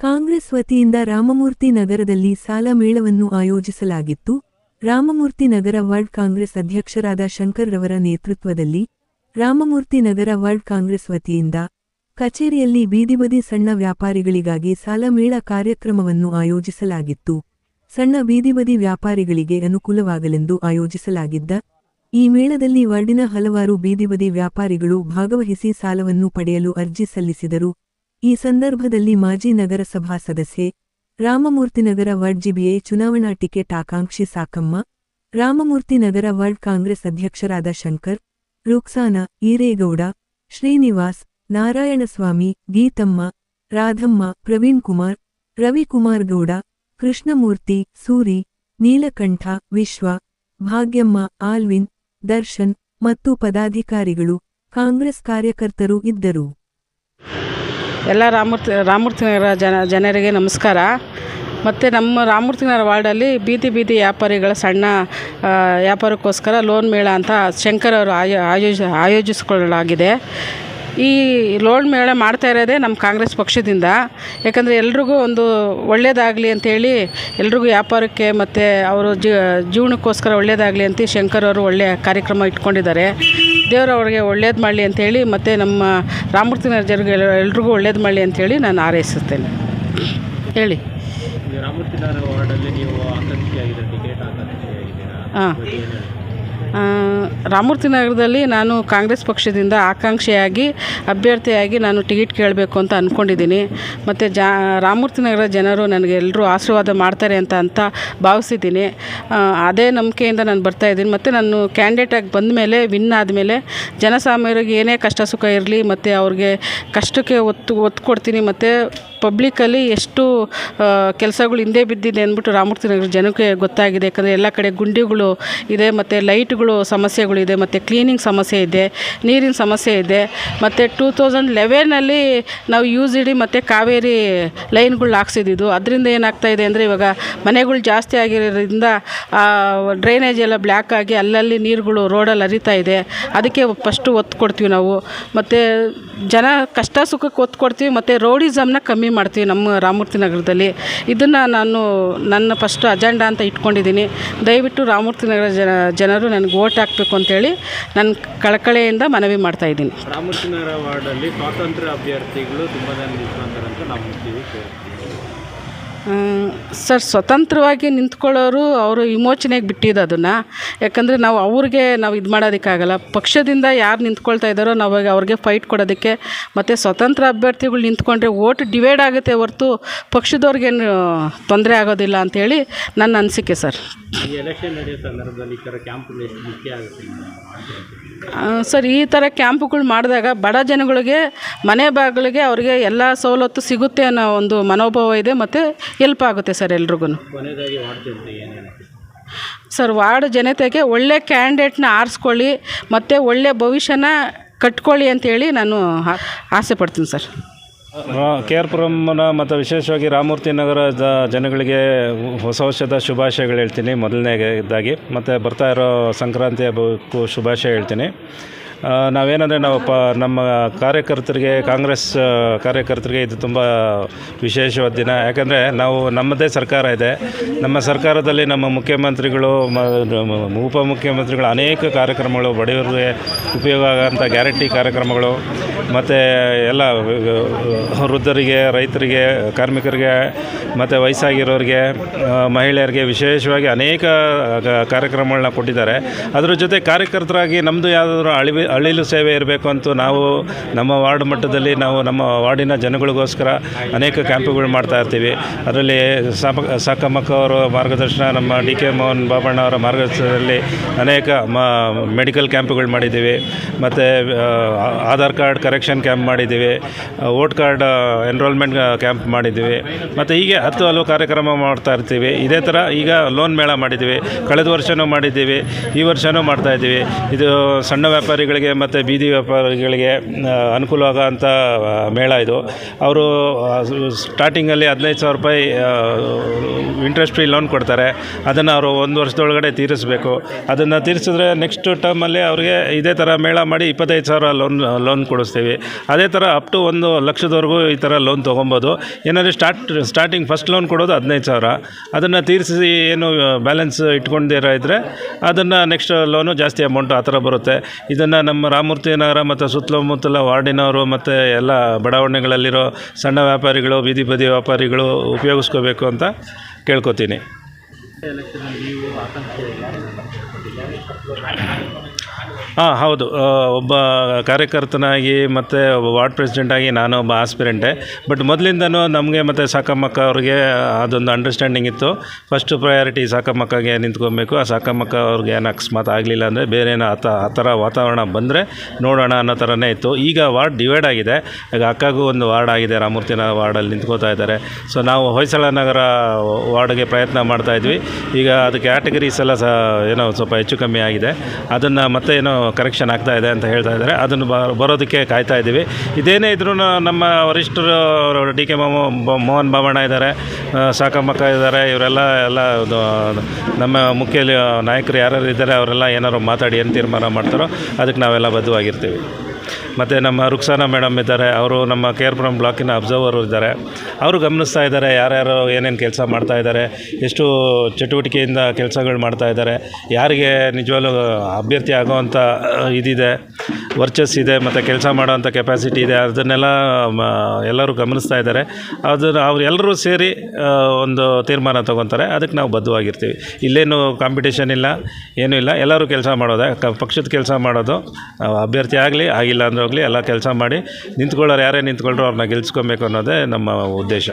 ಕಾಂಗ್ರೆಸ್ ವತಿಯಿಂದ ರಾಮಮೂರ್ತಿ ನಗರದಲ್ಲಿ ಸಾಲ ಮೇಳವನ್ನು ಆಯೋಜಿಸಲಾಗಿತ್ತು. ರಾಮಮೂರ್ತಿ ನಗರ ವಾರ್ಡ್ ಕಾಂಗ್ರೆಸ್ ಅಧ್ಯಕ್ಷರಾದ ಶಂಕರ್ ರವರ ನೇತೃತ್ವದಲ್ಲಿ ರಾಮಮೂರ್ತಿ ನಗರ ವಾರ್ಡ್ ಕಾಂಗ್ರೆಸ್ ವತಿಯಿಂದ ಕಚೇರಿಯಲ್ಲಿ ಬೀದಿಬದಿ ಸಣ್ಣ ವ್ಯಾಪಾರಿಗಳಿಗಾಗಿ ಸಾಲ ಮೇಳ ಕಾರ್ಯಕ್ರಮವನ್ನು ಆಯೋಜಿಸಲಾಗಿತ್ತು. ಸಣ್ಣ ಬೀದಿಬದಿ ವ್ಯಾಪಾರಿಗಳಿಗೆ ಅನುಕೂಲವಾಗಲೆಂದು ಆಯೋಜಿಸಲಾಗಿದ್ದ ಈ ಮೇಳದಲ್ಲಿ ವಾರ್ಡಿನ ಹಲವಾರು ಬೀದಿಬದಿ ವ್ಯಾಪಾರಿಗಳು ಭಾಗವಹಿಸಿ ಸಾಲವನ್ನು ಪಡೆಯಲು ಅರ್ಜಿ ಸಲ್ಲಿಸಿದರು. ಈ ಸಂದರ್ಭದಲ್ಲಿ ಮಾಜಿ ನಗರಸಭಾ ಸದಸ್ಯೆ ರಾಮಮೂರ್ತಿನಗರ ವಾರ್ಡ್ ಜಿಬಿಎ ಚುನಾವಣಾ ಟಿಕೆಟ್ ಆಕಾಂಕ್ಷಿ ಸಾಕಮ್ಮ ರಾಮಮೂರ್ತಿನಗರ ವಾರ್ಡ್ ಕಾಂಗ್ರೆಸ್ ಅಧ್ಯಕ್ಷರಾದ ಶಂಕರ್, ರುಕ್ಸಾನ ಈರೇಗೌಡ, ಶ್ರೀನಿವಾಸ್, ನಾರಾಯಣಸ್ವಾಮಿ, ಗೀತಮ್ಮ, ರಾಧಮ್ಮ, ಪ್ರವೀಣ್ ಕುಮಾರ್, ರವಿಕುಮಾರ್ ಗೌಡ, ಕೃಷ್ಣಮೂರ್ತಿ, ಸೂರಿ, ನೀಲಕಂಠ, ವಿಶ್ವ, ಭಾಗ್ಯಮ್ಮ, ಆಲ್ವಿನ್, ದರ್ಶನ್ ಮತ್ತು ಪದಾಧಿಕಾರಿಗಳು, ಕಾಂಗ್ರೆಸ್ ಕಾರ್ಯಕರ್ತರು ಇದ್ದರು. ಎಲ್ಲ ರಾಮೂರ್ತಿ ರಾಮೂರ್ತಿನಗರ ಜನ ಜನರಿಗೆ ನಮಸ್ಕಾರ. ಮತ್ತು ನಮ್ಮ ರಾಮೂರ್ತಿನಗರ ವಾರ್ಡಲ್ಲಿ ಬೀದಿ ಬೀದಿ ವ್ಯಾಪಾರಿಗಳ ಸಣ್ಣ ವ್ಯಾಪಾರಕ್ಕೋಸ್ಕರ ಲೋನ್ ಮೇಳ ಅಂತ ಶಂಕರ್ ಅವರು ಆಯೋ, ಆಯೋಜ, ಆಯೋಜಿಸಿಕೊಳ್ಳಲಾಗಿದೆ. ಈ ಲೋನ್ ಮೇಳ ಮಾಡ್ತಾ ಇರೋದೇ ನಮ್ಮ ಕಾಂಗ್ರೆಸ್ ಪಕ್ಷದಿಂದ. ಯಾಕಂದರೆ ಎಲ್ರಿಗೂ ಒಂದು ಒಳ್ಳೆಯದಾಗಲಿ ಅಂತೇಳಿ ಎಲ್ರಿಗೂ ವ್ಯಾಪಾರಕ್ಕೆ ಮತ್ತು ಅವರು ಜೀವನಕ್ಕೋಸ್ಕರ ಒಳ್ಳೆಯದಾಗಲಿ ಅಂತ ಶಂಕರ್ ಅವರು ಒಳ್ಳೆಯ ಕಾರ್ಯಕ್ರಮ ಇಟ್ಕೊಂಡಿದ್ದಾರೆ. ದೇವರು ಅವ್ರಿಗೆ ಒಳ್ಳೇದು ಮಾಡಲಿ ಅಂಥೇಳಿ ಮತ್ತು ನಮ್ಮ ರಾಮಮೂರ್ತಿ ಜನರಿಗೆ ಎಲ್ರಿಗೂ ಒಳ್ಳೇದು ಮಾಡಲಿ ಅಂಥೇಳಿ ನಾನು ಆರೈಸುತ್ತೇನೆ ಹೇಳಿ. ಹಾಂ. ಬಗ್ಗೆ ಏನು ಹೇಳ್ತೀರಾ? ರಾಮೂರ್ತಿ ನಗರದಲ್ಲಿ ನಾನು ಕಾಂಗ್ರೆಸ್ ಪಕ್ಷದಿಂದ ಆಕಾಂಕ್ಷಿಯಾಗಿ, ಅಭ್ಯರ್ಥಿಯಾಗಿ ನಾನು ಟಿಕೆಟ್ ಕೇಳಬೇಕು ಅಂತ ಅಂದ್ಕೊಂಡಿದ್ದೀನಿ ಮತ್ತು ಜಾ ರಾಮೂರ್ತಿ ನಗರ ಜನರು ನನಗೆ ಎಲ್ಲರೂ ಆಶೀರ್ವಾದ ಮಾಡ್ತಾರೆ ಅಂತ ಅಂತ ಭಾವಿಸಿದ್ದೀನಿ. ಅದೇ ನಂಬಿಕೆಯಿಂದ ನಾನು ಬರ್ತಾಯಿದ್ದೀನಿ ಮತ್ತು ನಾನು ಕ್ಯಾಂಡಿಡೇಟಾಗಿ ಬಂದ ಮೇಲೆ ವಿನ್ ಆದಮೇಲೆ ಜನಸಾಮಾನ್ಯರಿಗೆ ಏನೇ ಕಷ್ಟ ಸುಖ ಇರಲಿ, ಮತ್ತು ಅವ್ರಿಗೆ ಕಷ್ಟಕ್ಕೆ ಒತ್ತು ಒತ್ತು ಕೊಡ್ತೀನಿ. ಮತ್ತು ಪಬ್ಲಿಕ್ಕಲ್ಲಿ ಎಷ್ಟು ಕೆಲಸಗಳು ಹಿಂದೆ ಬಿದ್ದಿದೆ ಅಂದ್ಬಿಟ್ಟು ರಾಮಮೂರ್ತಿ ನಗರ ಜನಕ್ಕೆ ಗೊತ್ತಾಗಿದೆ. ಯಾಕಂದರೆ ಎಲ್ಲ ಕಡೆ ಗುಂಡಿಗಳು ಇದೆ, ಮತ್ತು ಲೈಟ್ಗಳು ಸಮಸ್ಯೆಗಳಿದೆ ಮತ್ತು ಕ್ಲೀನಿಂಗ್ ಸಮಸ್ಯೆ ಇದೆ, ನೀರಿನ ಸಮಸ್ಯೆ ಇದೆ, ಮತ್ತು ಟೂ ತೌಸಂಡ್ ಲೆವೆನಲ್ಲಿ ನಾವು ಯು ಜಿ ಡಿ ಮತ್ತು ಕಾವೇರಿ ಲೈನ್ಗಳು ಹಾಕ್ಸಿದ್ದು ಅದರಿಂದ ಏನಾಗ್ತಾ ಇದೆ ಅಂದರೆ ಇವಾಗ ಮನೆಗಳು ಜಾಸ್ತಿ ಆಗಿರೋದ್ರಿಂದ ಡ್ರೈನೇಜ್ ಎಲ್ಲ ಬ್ಲ್ಯಾಕ್ ಆಗಿ ಅಲ್ಲಲ್ಲಿ ನೀರುಗಳು ರೋಡಲ್ಲಿ ಹರಿತಾ ಇದೆ. ಅದಕ್ಕೆ ಫಸ್ಟು ಒತ್ತು ಕೊಡ್ತೀವಿ ನಾವು. ಮತ್ತು ಜನ ಕಷ್ಟ ಸುಖಕ್ಕೆ ಒತ್ತು ಕೊಡ್ತೀವಿ, ಮತ್ತು ರೋಡಿಸಮ್ನ ಕಮ್ಮಿ ಮಾಡ್ತೀವಿ ನಮ್ಮ ರಾಮಮೂರ್ತಿ ನಗರದಲ್ಲಿ. ಇದನ್ನು ನಾನು ನನ್ನ ಫಸ್ಟ್ ಅಜೆಂಡಾ ಅಂತ ಇಟ್ಕೊಂಡಿದ್ದೀನಿ. ದಯವಿಟ್ಟು ರಾಮಮೂರ್ತಿ ನಗರ ಜನ, ಜನರು ನನಗೆ ಓಟ್ ಹಾಕಬೇಕು ಅಂತೇಳಿ ನನ್ನ ಕಳಕಳೆಯಿಂದ ಮನವಿ ಮಾಡ್ತಾ ಇದ್ದೀನಿ. ರಾಮಮೂರ್ತಿ ನಗರ ವಾರ್ಡಲ್ಲಿ ಸ್ವಾತಂತ್ರ್ಯ ಅಭ್ಯರ್ಥಿಗಳು ತುಂಬ ಜನ ನಿಂತ್ಕೊಂತಾರೆ ಅಂತ ನಾವು ಸರ್, ಸ್ವತಂತ್ರವಾಗಿ ನಿಂತ್ಕೊಳ್ಳೋರು ಅವರು ವಿಮೋಚನೆಗೆ ಬಿಟ್ಟಿದ್ದು ಅದನ್ನು. ಯಾಕಂದರೆ ನಾವು ಅವ್ರಿಗೆ ನಾವು ಇದು ಮಾಡೋದಕ್ಕಾಗಲ್ಲ. ಪಕ್ಷದಿಂದ ಯಾರು ನಿಂತ್ಕೊಳ್ತಾ ಇದ್ದಾರೋ ನಾವು ಅವ್ರಿಗೆ ಫೈಟ್ ಕೊಡೋದಕ್ಕೆ ಮತ್ತು ಸ್ವತಂತ್ರ ಅಭ್ಯರ್ಥಿಗಳು ನಿಂತ್ಕೊಂಡ್ರೆ ಓಟ್ ಡಿವೈಡ್ ಆಗುತ್ತೆ ಹೊರತು ಪಕ್ಷದವ್ರಿಗೇನು ತೊಂದರೆ ಆಗೋದಿಲ್ಲ ಅಂಥೇಳಿ ನನ್ನ ಅನಿಸಿಕೆ ಸರ್. ಎಲೆಕ್ಷನ್ ನಡೆಯೋ ಸಂದರ್ಭದಲ್ಲಿ ಈ ಥರ ಕ್ಯಾಂಪ್ ಮುಖ್ಯ ಆಗುತ್ತೆ? ಸರ್ ಈ ಥರ ಕ್ಯಾಂಪ್ಗಳು ಮಾಡಿದಾಗ ಬಡ ಜನಗಳಿಗೆ ಮನೆ ಬಾಗಿಲಿಗೆ ಅವರಿಗೆ ಎಲ್ಲ ಸವಲತ್ತು ಸಿಗುತ್ತೆ ಅನ್ನೋ ಒಂದು ಮನೋಭಾವ ಇದೆ ಮತ್ತು ಹೆಲ್ಪ್ ಆಗುತ್ತೆ ಸರ್ ಎಲ್ರಿಗೂ. ಸರ್ ವಾರ್ಡ್ ಜನತೆಗೆ ಒಳ್ಳೆ ಕ್ಯಾಂಡಿಡೇಟ್ನ ಆರಿಸ್ಕೊಳ್ಳಿ ಮತ್ತು ಒಳ್ಳೆ ಭವಿಷ್ಯನ ಕಟ್ಕೊಳ್ಳಿ ಅಂತೇಳಿ ನಾನು ಆಸೆ ಪಡ್ತೀನಿ ಸರ್. ಕೆ ಆರ್ ಪುರಮ್ನ ಮತ್ತು ವಿಶೇಷವಾಗಿ ರಾಮಮೂರ್ತಿ ನಗರದ ಜನಗಳಿಗೆ ಹೊಸ ವರ್ಷದ ಶುಭಾಶಯಗಳು ಹೇಳ್ತೀನಿ. ಮೊದಲನೇದಾಗಿ ಮತ್ತು ಬರ್ತಾ ಇರೋ ಸಂಕ್ರಾಂತಿ ಹಬ್ಬಕ್ಕೂ ಶುಭಾಶಯ ಹೇಳ್ತೀನಿ. ನಾವೇನಂದರೆ ನಾವು ಪ, ನಮ್ಮ ಕಾರ್ಯಕರ್ತರಿಗೆ, ಕಾಂಗ್ರೆಸ್ ಕಾರ್ಯಕರ್ತರಿಗೆ ಇದು ತುಂಬ ವಿಶೇಷವಾದ ದಿನ. ಯಾಕಂದರೆ ನಾವು ನಮ್ಮದೇ ಸರ್ಕಾರ ಇದೆ. ನಮ್ಮ ಸರ್ಕಾರದಲ್ಲಿ ನಮ್ಮ ಮುಖ್ಯಮಂತ್ರಿಗಳು ಉಪಮುಖ್ಯಮಂತ್ರಿಗಳು ಅನೇಕ ಕಾರ್ಯಕ್ರಮಗಳು, ಬಡವರಿಗೆ ಉಪಯೋಗ ಆಗೋಂಥ ಗ್ಯಾರಂಟಿ ಕಾರ್ಯಕ್ರಮಗಳು, ಮತ್ತು ಎಲ್ಲ, ವೃದ್ಧರಿಗೆ, ರೈತರಿಗೆ, ಕಾರ್ಮಿಕರಿಗೆ, ಮತ್ತು ವಯಸ್ಸಾಗಿರೋರಿಗೆ ಮಹಿಳೆಯರಿಗೆ ವಿಶೇಷವಾಗಿ ಅನೇಕ ಕಾರ್ಯಕ್ರಮಗಳನ್ನ ಕೊಟ್ಟಿದ್ದಾರೆ. ಅದರ ಜೊತೆ ಕಾರ್ಯಕರ್ತರಾಗಿ ನಮ್ಮದು ಯಾವುದಾದ್ರೂ ಅಳಿವಿ ಅಳಿಲು ಸೇವೆ ಇರಬೇಕು ಅಂತ ನಾವು ನಮ್ಮ ವಾರ್ಡ್ ಮಟ್ಟದಲ್ಲಿ ನಾವು ನಮ್ಮ ವಾರ್ಡಿನ ಜನಗಳಿಗೋಸ್ಕರ ಅನೇಕ ಕ್ಯಾಂಪುಗಳು ಮಾಡ್ತಾ ಇರ್ತೀವಿ. ಅದರಲ್ಲಿ ಸಾಕಮ್ಮಕ್ಕ ಅವರ ಮಾರ್ಗದರ್ಶನ, ನಮ್ಮ ಡಿ ಕೆ ಮೋಹನ್ ಬಾಬಣ್ಣ ಅವರ ಮಾರ್ಗದರ್ಶನದಲ್ಲಿ ಅನೇಕ ಮೆಡಿಕಲ್ ಕ್ಯಾಂಪುಗಳು ಮಾಡಿದ್ದೀವಿ. ಮತ್ತು ಆಧಾರ್ ಕಾರ್ಡ್ ಕರೆಕ್ಷನ್ ಕ್ಯಾಂಪ್ ಮಾಡಿದ್ದೀವಿ. ವೋಟ್ ಕಾರ್ಡ್ ಎನ್ರೋಲ್ಮೆಂಟ್ ಕ್ಯಾಂಪ್ ಮಾಡಿದ್ದೀವಿ. ಮತ್ತು ಹೀಗೆ ಹತ್ತು ಹಲವು ಕಾರ್ಯಕ್ರಮ ಮಾಡ್ತಾ ಇರ್ತೀವಿ. ಇದೇ ಥರ ಈಗ ಲೋನ್ ಮೇಳ ಮಾಡಿದ್ದೀವಿ. ಕಳೆದ ವರ್ಷವೂ ಮಾಡಿದ್ದೀವಿ. ಈ ವರ್ಷವೂ ಮಾಡ್ತಾ ಇದ್ದೀವಿ. ಇದು ಸಣ್ಣ ವ್ಯಾಪಾರಿಗಳಿಗೆ ವ್ಯಾಪಾರಿಗಳಿಗೆ ಮತ್ತು ಬೀದಿ ವ್ಯಾಪಾರಿಗಳಿಗೆ ಆ, ಅನುಕೂಲ ಆಗೋಂಥ ಮೇಳ ಇದು. ಅವರು ಸ್ಟಾರ್ಟಿಂಗಲ್ಲಿ ಹದಿನೈದು ಸಾವಿರ ರೂಪಾಯಿ ಇಂಟ್ರೆಸ್ಟ್ ಫ್ರೀ ಲೋನ್ ಕೊಡ್ತಾರೆ. ಅದನ್ನು ಅವರು ಒಂದು ವರ್ಷದೊಳಗಡೆ ತೀರಿಸಬೇಕು. ಅದನ್ನು ತೀರಿಸಿದ್ರೆ ನೆಕ್ಸ್ಟ್ ಟರ್ಮಲ್ಲಿ ಅವ್ರಿಗೆ ಇದೇ ಥರ ಮೇಳ ಮಾಡಿ ಇಪ್ಪತ್ತೈದು ಸಾವಿರ ಲೋನ್ ಲೋನ್ ಕೊಡಿಸ್ತೀವಿ. ಅದೇ ಥರ ಅಪ್ ಟು ಒಂದು ಲಕ್ಷದವರೆಗೂ ಈ ಥರ ಲೋನ್ ತೊಗೊಬೋದು. ಏನಾದರೂ ಸ್ಟಾರ್ಟ್ ಸ್ಟಾರ್ಟಿಂಗ್ ಫಸ್ಟ್ ಲೋನ್ ಕೊಡೋದು ಹದಿನೈದು ಸಾವಿರ. ಅದನ್ನು ತೀರಿಸಿ ಏನು ಬ್ಯಾಲೆನ್ಸ್ ಇಟ್ಕೊಂಡಿರೋ ಇದ್ದರೆ ಅದನ್ನು ನೆಕ್ಸ್ಟ್ ಲೋನು ಜಾಸ್ತಿ ಅಮೌಂಟ್ ಆ ಥರ ಬರುತ್ತೆ. ಇದನ್ನು ನಮ್ಮ ರಾಮಮೂರ್ತಿ ನಗರ ಮತ್ತು ಸುತ್ತಮುತ್ತಲ ವಾರ್ಡಿನವರು ಮತ್ತು ಎಲ್ಲ ಬಡಾವಣೆಗಳಲ್ಲಿರೋ ಸಣ್ಣ ವ್ಯಾಪಾರಿಗಳು, ಬೀದಿ ಬದಿ ವ್ಯಾಪಾರಿಗಳು ಉಪಯೋಗಿಸ್ಕೋಬೇಕು ಅಂತ ಕೇಳ್ಕೊತೀನಿ. ಹಾಂ, ಹೌದು. ಒಬ್ಬ ಕಾರ್ಯಕರ್ತನಾಗಿ ಮತ್ತು ಒಬ್ಬ ವಾರ್ಡ್ ಪ್ರೆಸಿಡೆಂಟಾಗಿ ನಾನು ಒಬ್ಬ ಆಸ್ಪಿರೆಂಟೆ ಬಟ್ ಮೊದಲಿಂದನೂ ನಮಗೆ ಮತ್ತು ಸಾಕಮ್ಮಕ್ಕ ಅವ್ರಿಗೆ ಅದೊಂದು ಅಂಡರ್ಸ್ಟ್ಯಾಂಡಿಂಗ್ ಇತ್ತು. ಫಸ್ಟು ಪ್ರಯಾರಿಟಿ ಸಾಕಮ್ಮಕ್ಕಗೆ ನಿಂತ್ಕೊಬೇಕು. ಆ ಸಾಕಮ್ಮಕ್ಕ ಅವ್ರಿಗೆ ಏನು ಅಕಸ್ಮಾತ್ ಆಗಲಿಲ್ಲ ಅಂದರೆ ಬೇರೆ ಏನೋ ಆ ಆ ಥರ ವಾತಾವರಣ ಬಂದರೆ ನೋಡೋಣ ಅನ್ನೋ ಥರನೇ ಇತ್ತು. ಈಗ ವಾರ್ಡ್ ಡಿವೈಡ್ ಆಗಿದೆ. ಈಗ ಅಕ್ಕಗೂ ಒಂದು ವಾರ್ಡ್ ಆಗಿದೆ. ರಾಮೂರ್ತಿನ ವಾರ್ಡಲ್ಲಿ ನಿಂತ್ಕೋತಾ ಇದ್ದಾರೆ. ಸೊ ನಾವು ಹೊಯ್ಸಳ ನಗರ ವಾರ್ಡ್ಗೆ ಪ್ರಯತ್ನ ಮಾಡ್ತಾಯಿದ್ವಿ ಈಗ ಅದು ಕ್ಯಾಟಗರೀಸ್ ಎಲ್ಲ ಸಹ ಏನೋ ಸ್ವಲ್ಪ ಹೆಚ್ಚು ಕಮ್ಮಿ ಆಗಿದೆ. ಅದನ್ನು ಮತ್ತೆ ಏನೋ ಕರೆಕ್ಷನ್ ಆಗ್ತಾ ಇದೆ ಅಂತ ಹೇಳ್ತಾ ಇದ್ದಾರೆ. ಅದನ್ನು ಬರೋದಕ್ಕೆ ಕಾಯ್ತಾ ಇದ್ದೀವಿ. ಇದೇನೇ ಇದ್ರೂ ನಮ್ಮ ವರಿಷ್ಠರು, ಡಿ ಕೆ ಮೋಹನ್ ಬಾಮಣ್ಣ ಇದ್ದಾರೆ ಸಾಕಮ್ಮಕ್ಕ ಇದ್ದಾರೆ, ಇವರೆಲ್ಲ ಎಲ್ಲ ನಮ್ಮ ಮುಖ್ಯ ನಾಯಕರು ಯಾರ್ಯಾರು ಇದ್ದಾರೆ, ಅವರೆಲ್ಲ ಏನಾದ್ರು ಮಾತಾಡಿ ಏನು ತೀರ್ಮಾನ ಮಾಡ್ತಾರೋ ಅದಕ್ಕೆ ನಾವೆಲ್ಲ ಬದ್ಧವಾಗಿರ್ತೀವಿ. ಮತ್ತು ನಮ್ಮ ರುಕ್ಸಾನಾ ಮೇಡಮ್ ಇದ್ದಾರೆ, ಅವರು ನಮ್ಮ ಕೆ ಆರ್ ಪುರಂ ಬ್ಲಾಕಿನ ಅಬ್ಸರ್ವರು ಇದ್ದಾರೆ. ಅವರು ಗಮನಿಸ್ತಾ ಇದ್ದಾರೆ, ಯಾರ್ಯಾರು ಏನೇನು ಕೆಲಸ ಮಾಡ್ತಾ ಇದ್ದಾರೆ, ಎಷ್ಟು ಚಟುವಟಿಕೆಯಿಂದ ಕೆಲಸಗಳು ಮಾಡ್ತಾ ಇದ್ದಾರೆ, ಯಾರಿಗೆ ನಿಜವಾಗ್ಲೂ ಅಭ್ಯರ್ಥಿ ಆಗೋವಂಥ ಇದಿದೆ, ವರ್ಚಸ್ ಇದೆ, ಮತ್ತು ಕೆಲಸ ಮಾಡೋವಂಥ ಕೆಪಾಸಿಟಿ ಇದೆ, ಅದನ್ನೆಲ್ಲ ಎಲ್ಲರೂ ಗಮನಿಸ್ತಾ ಇದ್ದಾರೆ. ಅದನ್ನು ಅವರೆಲ್ಲರೂ ಸೇರಿ ಒಂದು ತೀರ್ಮಾನ ತೊಗೊತಾರೆ, ಅದಕ್ಕೆ ನಾವು ಬದ್ಧವಾಗಿರ್ತೀವಿ. ಇಲ್ಲೇನು ಕಾಂಪಿಟೇಷನ್ ಇಲ್ಲ, ಏನೂ ಇಲ್ಲ, ಎಲ್ಲರೂ ಕೆಲಸ ಮಾಡೋದೇ ಪಕ್ಷದ ಕೆಲಸ ಮಾಡೋದು, ಅಭ್ಯರ್ಥಿ ಆಗಲಿ, ಆಗಿಲ್ಲ ಅಂದ್ರೆ ಹೋಗಲಿ ಎಲ್ಲ ಕೆಲಸ ಮಾಡಿ ನಿಂತ್ಕೊಳ್ಳೋರು ಯಾರೇ ನಿಂತ್ಕೊಂಡ್ರು ಅವ್ರನ್ನ ಗೆಲ್ಸ್ಕೊಬೇಕು ಅನ್ನೋದೇ ನಮ್ಮ ಉದ್ದೇಶ.